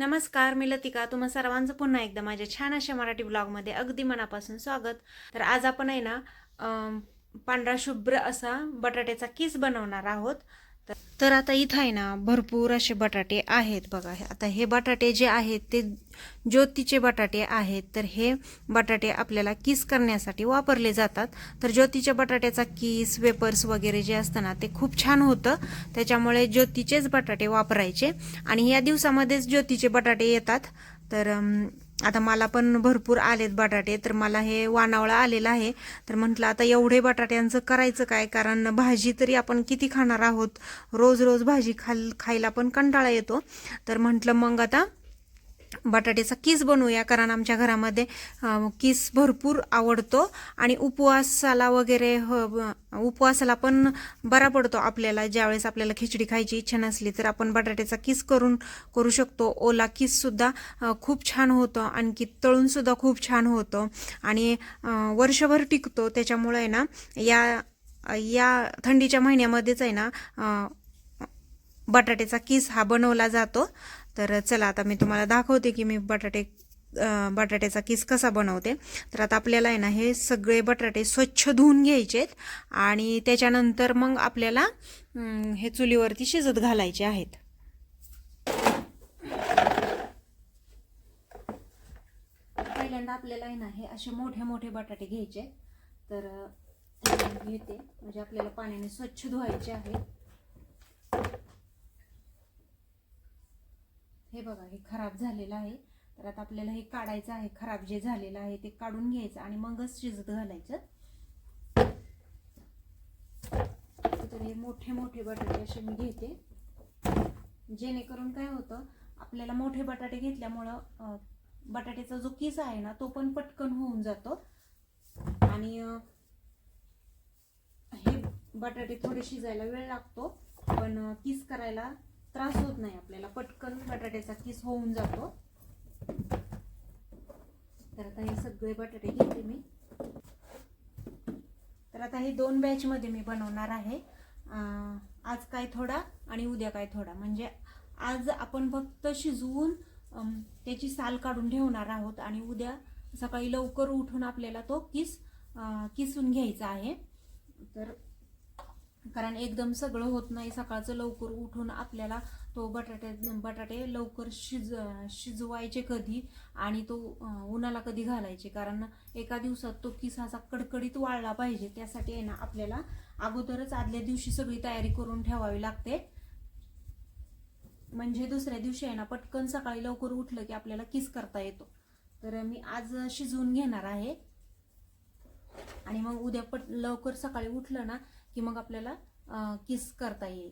नमस्कार मी लतिका. तुम्हा सर्वांचं पुन्हा एकदा माझ्या छान अशा मराठी ब्लॉगमध्ये अगदी मनापासून स्वागत. तर आज आपण आहे ना पांढरा शुभ्र असा बटाट्याचा किस बनवणार आहोत. तर- आता इथं आहे ना भरपूर असे बटाटे आहेत बघा. आता हे बटाटे जे आहेत ते ज्योतीचे बटाटे आहेत. तर हे बटाटे आपल्याला किस करण्यासाठी वापरले जातात. तर ज्योतीच्या बटाट्याचा किस वेपर्स वगैरे जे असतं ना ते खूप छान होतं. त्याच्यामुळे ज्योतीचेच बटाटे वापरायचे. आणि या दिवसामध्येच ज्योतीचे बटाटे येतात. तर आता मला पण भरपूर आलेत बटाटे तर मला हे वानावळा आलेलं आहे. तर म्हटलं आता एवढे बटाट्यांचं करायचं काय? कारण भाजी तरी आपण किती खाणार आहोत? रोज रोज भाजी खाल खायला पण कंटाळा येतो. तर म्हटलं मग आता बटाट्याचा किस बनवूया? कारण आमच्या घरामध्ये किस भरपूर आवडतो आणि उपवासाला वगैरे हो उपवासाला पण बरा पडतो आपल्याला. ज्यावेळेस आपल्याला खिचडी खायची इच्छा नसली तर आपण बटाट्याचा किस करून करू शकतो. ओला किससुद्धा खूप छान होतं. आणखी तळूनसुद्धा खूप छान होतं. आणि वर्षभर टिकतो. त्याच्यामुळे आहे ना या या थंडीच्या महिन्यामध्येच आहे ना बटाट्याचा किस हा बनवला जातो. तर चला आता मी तुम्हाला दाखवते की मी बटाटे बटाट्याचा किस कसा बनवते. तर आता आपल्याला आहे ना हे सगळे बटाटे स्वच्छ धुवून घ्यायचेत आणि त्याच्यानंतर मग आपल्याला हे चुलीवरती शिजत घालायचे आहेत. पहिल्यांदा आपल्याला आहे ना हे असे मोठे मोठे बटाटे घ्यायचे तर घेते. म्हणजे आपल्याला पाण्याने स्वच्छ धुवायचे आहे. हे बघा हे खराब झालेलं आहे. तर आता आपल्याला हे काढायचं आहे. खराब जे झालेलं आहे ते काढून घ्यायचं आणि मगच शिजत घालायचं. तर हे मोठे मोठे बटाटे असे मी घेते. जेणेकरून काय होतं आपल्याला मोठे बटाटे घेतल्यामुळं बटाट्याचा जो किस आहे ना तो पण पटकन होऊन जातो. आणि हे बटाटे थोडे शिजायला वेळ लागतो. पण किस करायला त्रास होत नाही आपल्याला. पटकन बटाट्याचा किस होऊन जातो. तर आता हे सगळे बटाटे घेते मी. तर आता हे दोन बॅचमध्ये मी बनवणार आहे. आज काय थोडा आणि उद्या काय थोडा. म्हणजे आज आपण फक्त शिजवून त्याची साल काढून ठेवणार आहोत आणि उद्या सकाळी लवकर उठून आपल्याला तो किस किसून घ्यायचा आहे. तर कारण एकदम सगळं होत नाही. सकाळचं लवकर उठून आपल्याला तो बटाटे बटाटे लवकर शिज शिजवायचे कधी आणि तो उन्हाला कधी घालायचे. कारण एका दिवसात तो किस असा कडकडीत वाळला पाहिजे. त्यासाठी आहे ना आपल्याला अगोदरच आदल्या दिवशी सगळी तयारी करून ठेवावी लागते. म्हणजे दुसऱ्या दिवशी आहे ना पटकन सकाळी लवकर उठलं की आपल्याला किस करता येतो. तर मी आज शिजवून घेणार आहे. आणि मग उद्या पट लवकर सकाळी उठलं ना की मग आपल्याला किस करता येईल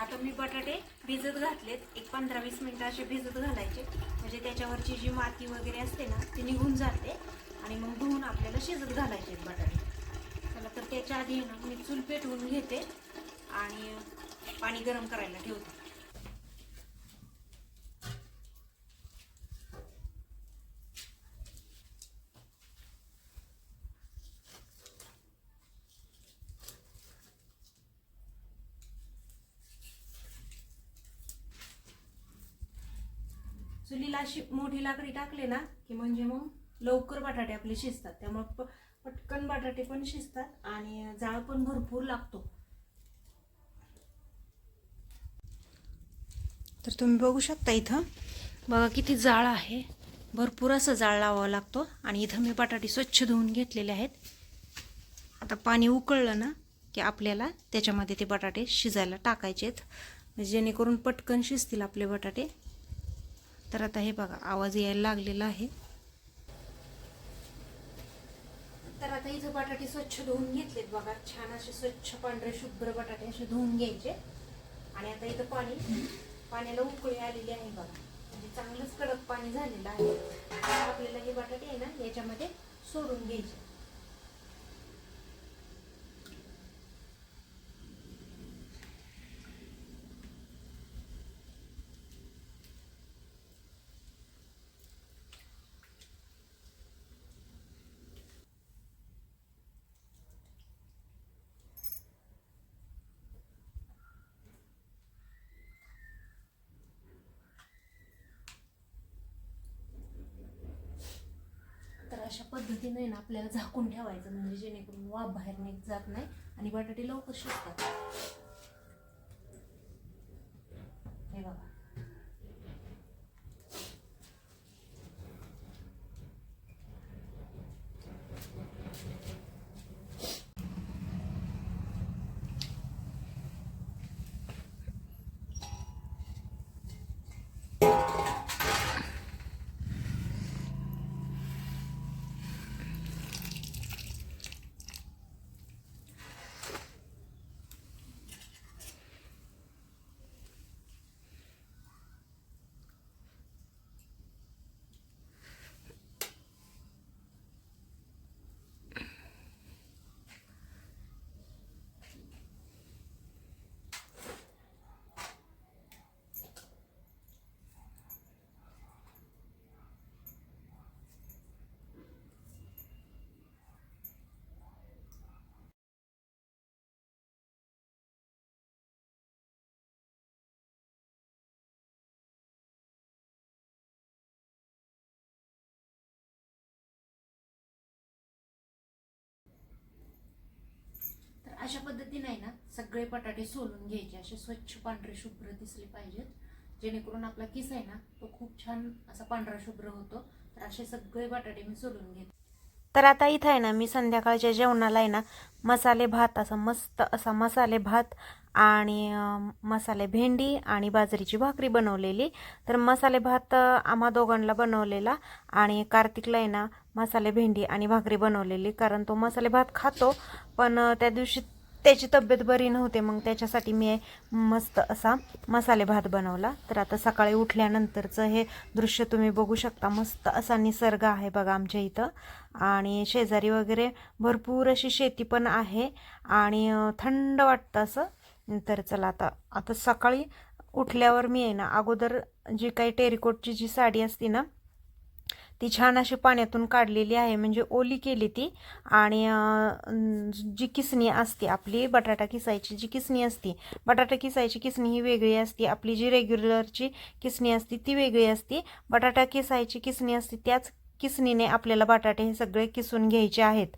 आता मी बटाटे भिजत घातलेत. एक पंधरा वीस मिनटं असे भिजत घालायचे. म्हणजे त्याच्यावरची जी माती वगैरे असते ना ती निघून जाते. आणि मग धुवून आपल्याला शिजत घालायचे बटाटे. चला तर त्याच्या आधी ना मी चूल पेटवून घेते. आणि पाणी गरम करायला ठेवते. चुलीला अशी मोठी लाकडी टाकले ना की म्हणजे मग लवकर बटाटे आपले शिजतात. त्यामुळे प- पटकन बटाटे पण शिजतात आणि जाळ पण भरपूर लागतो. तर तुम्ही बघू शकता इथं. बघा किती जाळ आहे. भरपूर असं जाळ लावावं लागतो. आणि इथं मी बटाटे स्वच्छ धुवून घेतलेले आहेत. आता पाणी उकळलं ना की आपल्याला त्याच्यामध्ये ते बटाटे शिजायला टाकायचे आहेत जेणेकरून पटकन शिजतील आपले बटाटे. तर आता हे बघा आवाज यायला लागलेला आहे. तर आता इथं बटाटे स्वच्छ धुवून घेतलेत बघा. छान असे स्वच्छ पांढरे शुभ्र बटाटे असे धुवून घ्यायचे. आणि आता इथं पाणी पाण्याला उकळी आलेली आहे बघा. म्हणजे चांगलंच कडक पाणी झालेलं आहे. आपल्याला हे बटाटे आहे ना याच्यामध्ये सोडून घ्यायचे तर पद्धतीने आहे ना आपल्याला झाकून ठेवायचं म्हणजे जेणेकरून वाफ बाहेर निघ जात नाही आणि बटाटे लवकर शिजतात हे बघा तर अशा पद्धतीने आहे ना सगळे बटाटे सोलून घ्यायचे. असे स्वच्छ पांढरे शुभ्र दिसले पाहिजेत. जेणेकरून आपला किस आहे ना तो खूप छान असा पांढरा शुभ्र होतो. तर असे सगळे बटाटे मी सोलून घेते. तर आता इथं आहे ना मी संध्याकाळच्या जेवणाला आहे ना मसाले भात असा मस्त असा मसाले भात आणि मसाले भेंडी आणि बाजरीची भाकरी बनवलेली. तर मसाले भात आम्हा दोघांना बनवलेला आणि कार्तिकला आहे ना मसाले भेंडी आणि भाकरी बनवलेली. कारण तो मसाले भात खातो पण त्या दिवशी त्याची तब्येत बरी नव्हते मग त्याच्यासाठी मी मस्त असा मसाले भात बनवला. तर आता सकाळी उठल्यानंतरचं हे दृश्य तुम्ही बघू शकता. मस्त असा निसर्ग आहे बघा आमच्या इथं. आणि शेजारी वगैरे भरपूर अशी शेती पण आहे. आणि थंड वाटतं असं. तर चला आता आता सकाळी उठल्यावर मी आहे ना अगोदर जी काही टेरिकोटची जी साडी असती ना ती छान अशी पाण्यातून काढलेली आहे. म्हणजे ओली केली ती. आणि जी किसणी असते आपली बटाटा किसायची जी किसणी असते बटाटा किसायची किसणी ही वेगळी असते. आपली जी रेग्युलरची किसणी असते ती वेगळी असते. बटाटा किसायची किसणी असते त्याच किसणीने आपल्याला बटाटे हे सगळे किसून घ्यायचे आहेत.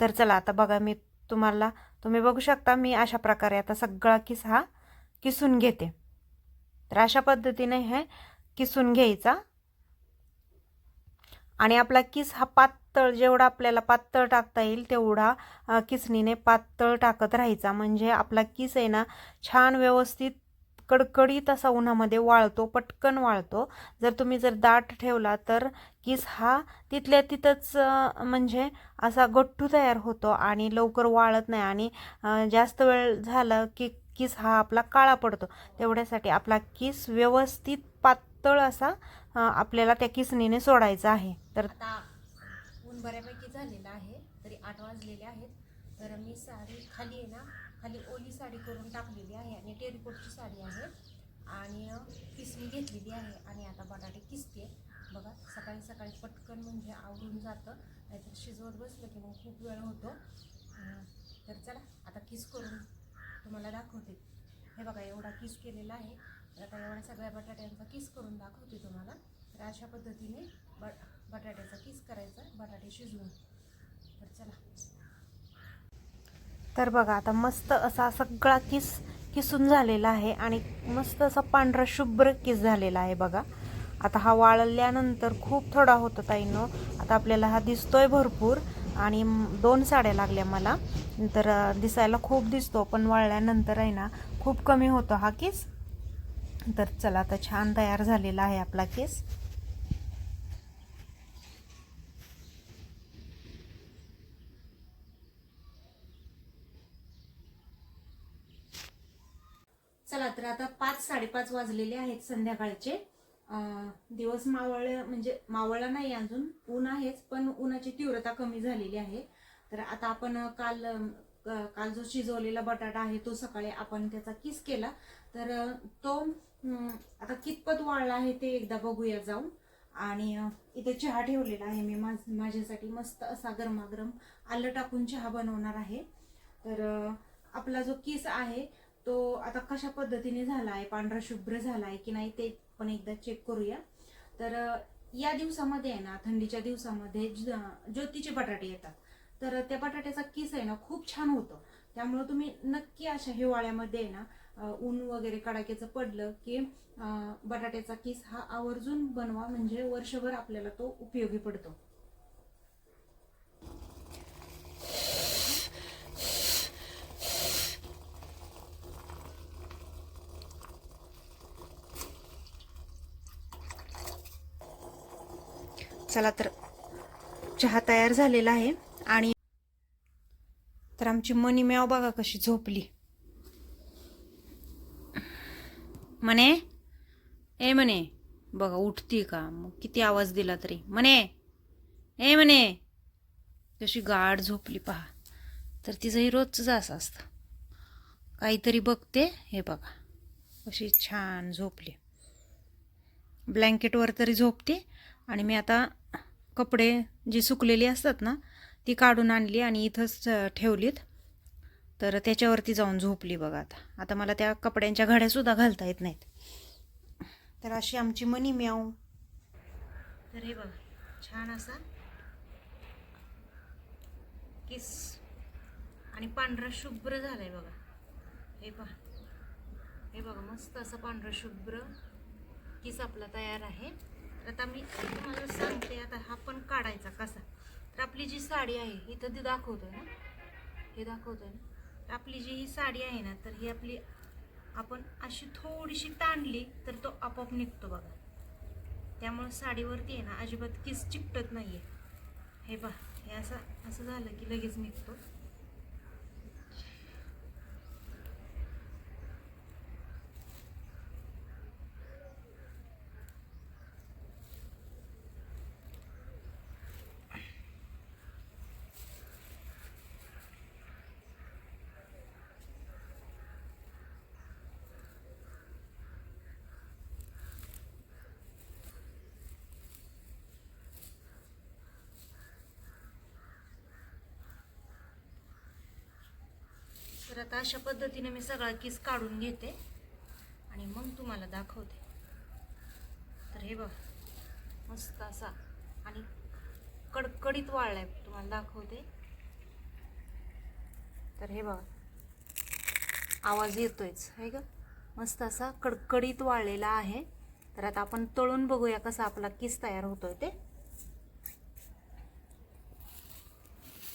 तर चला आता बघा मी तुम्हाला तुम्ही बघू शकता मी अशा प्रकारे आता सगळा किस हा किसून घेते. तर अशा पद्धतीने हे किसून घ्यायचा. आणि आपला किस हा पातळ जेवढा आपल्याला पातळ टाकता येईल तेवढा किसणीने पातळ टाकत राहायचा. म्हणजे आपला किस आहे ना छान व्यवस्थित कडकडीत असा उन्हामध्ये वाळतो पटकन वाळतो. जर तुम्ही जर दाट ठेवला तर किस हा तिथल्या तिथंच म्हणजे असा गठ्ठू तयार होतो आणि लवकर वाळत नाही. आणि जास्त वेळ झालं की किस हा आपला काळा पडतो. तेवढ्यासाठी आपला किस व्यवस्थित पातळ असा आपल्याला त्या किसणीने सोडायचा आहे. तर आता ऊन बऱ्यापैकी झालेलं आहे तरी आठ वाजलेले आहेत. तर मी साडी खाली आहे ना खाली ओली साडी करून टाकलेली आहे आणि टेरिकोटची साडी आहे आणि किसणी घेतलेली आहे आणि आता बटाटे किसते. बघा सकाळी सकाळी पटकन म्हणजे आवडून जातं. नाहीतर शिजवत बसलं की मग खूप वेळ होतो. तर चला आता किस करून तुम्हाला दाखवते. हे बघा एवढा किस केलेला आहे. तर आता एवढ्या सगळ्या बटाट्यांचा किस करून दाखवते तुम्हाला. तर अशा पद्धतीने बट बटाट्याचा किस करायचा बटाटे शिजवून. तर चला. तर बघा आता मस्त असा सगळा किस किसून झालेला आहे आणि मस्त असा पांढरा शुभ्र किस झालेला आहे बघा. आता हा वाळल्यानंतर खूप थोडा होतो ताईनं. आता आपल्याला हा दिसतोय भरपूर आणि दोन साड्या लागल्या मला. तर दिसायला खूप दिसतो पण वाळल्यानंतर आहे ना खूप खूप कमी होतो हा केस. तर चला आता छान तयार झालेला आहे आपला केस. चला तर आता पाच साडेपाच वाजलेले आहेत संध्याकाळचे. दिवस मावळ म्हणजे मावळला नाही अजून ऊन आहेच पण उन्हाची तीव्रता कमी झालेली आहे. तर आता आपण काल काल जो शिजवलेला बटाटा आहे तो सकाळी आपण त्याचा किस केला. तर तो आता कितपत वाळला आहे ते एकदा बघूया जाऊन. आणि इथे चहा ठेवलेला आहे मी माझ- माझ्यासाठी मस्त असा गरमागरम आलं टाकून चहा बनवणार आहे. तर आपला जो किस आहे तो आता कशा पद्धतीने झाला आहे पांढरा शुभ्र झाला आहे की नाही ते पण एकदा चेक करूया. तर या दिवसामध्ये आहे ना थंडीच्या दिवसामध्ये ज्योतीचे बटाटे येतात तर त्या बटाट्याचा किस आहे ना खूप छान होतं. त्यामुळे तुम्ही नक्की अशा हिवाळ्यामध्ये आहे ना ऊन वगैरे कडाक्याचं पडलं की बटाट्याचा किस हा आवर्जून बनवा म्हणजे वर्षभर आपल्याला तो उपयोगी पडतो. चला तर चहा तयार झालेला आहे. तर आमची मनी म्याव बघा कशी झोपली. म्हणे ए म्हणे बघा उठती का? मग किती आवाज दिला तरी. म्हणे ए म्हणे कशी गाढ झोपली पहा. तर तिचंही रोजचं असं असतं. काहीतरी बघते हे बघा. कशी छान झोपली. ब्लँकेटवर तरी झोपते. आणि मी आता कपडे जे सुकलेले असतात ना ती काढून आणली आणि इथंच ठेवलीत. तर त्याच्यावरती जाऊन झोपली बघा आता. आता मला त्या कपड्यांच्या घड्यासुद्धा घालता येत नाहीत. तर अशी आमची मनी म्याव तर हे बघा छान असा किस. आणि पांढरा शुभ्र झालाय बघा. हे पहा. हे बघा मस्त असं पांढरं शुभ्र किस आपला तयार आहे. तर आता मी तुम्हाला सांगते आता हा पण काढायचा कसा. तर आपली जी साडी आहे इथं ती दाखवतोय ना. हे दाखवतोय ना. तर आपली जी ही साडी आहे ना तर ही आपली आपण अशी थोडीशी ताणली तर तो आपोआप निघतो बघा. त्यामुळं साडीवरती आहे ना अजिबात किस चिकटत आहे हे बा हे असं असं झालं की लगेच निघतो. तर आता अशा पद्धतीने मी सगळा किस काढून घेते. आणि मग तुम्हाला दाखवते. तर हे बघ मस्त असा आणि कडकडीत वाळलाय तुम्हाला दाखवते. तर हे बघा आवाज येतोयच आहे का? मस्त असा कडकडीत वाळलेला आहे. तर आता आपण तळून बघूया कसा आपला किस तयार होतोय ते.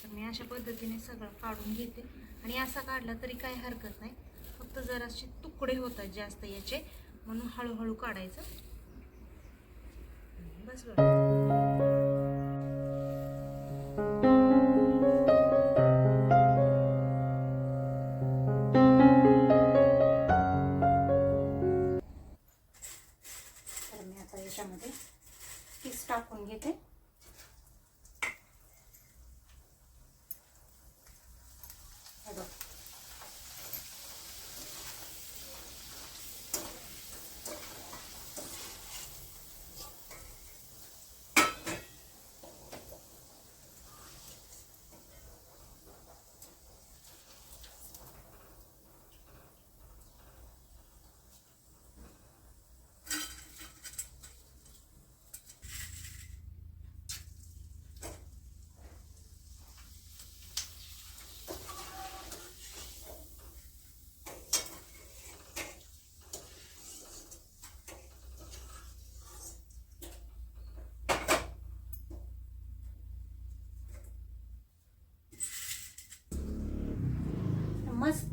तर मी अशा पद्धतीने सगळं काढून घेते. आणि असा काढला तरी काही हरकत नाही. फक्त जरासे तुकडे होतात जास्त याचे. म्हणून हळूहळू काढायचं. बस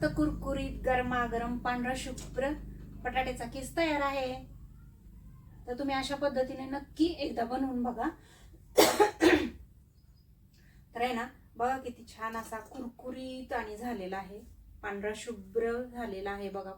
मस्त कुरकुरीत गरमागरम पांढरा शुभ्र बटाट्याचा केस तयार आहे. तर तुम्ही अशा पद्धतीने नक्की एकदा बनवून बघा. तर आहे ना बघा किती छान असा कुरकुरीत आणि झालेला आहे. पांढरा शुभ्र झालेला आहे बघा.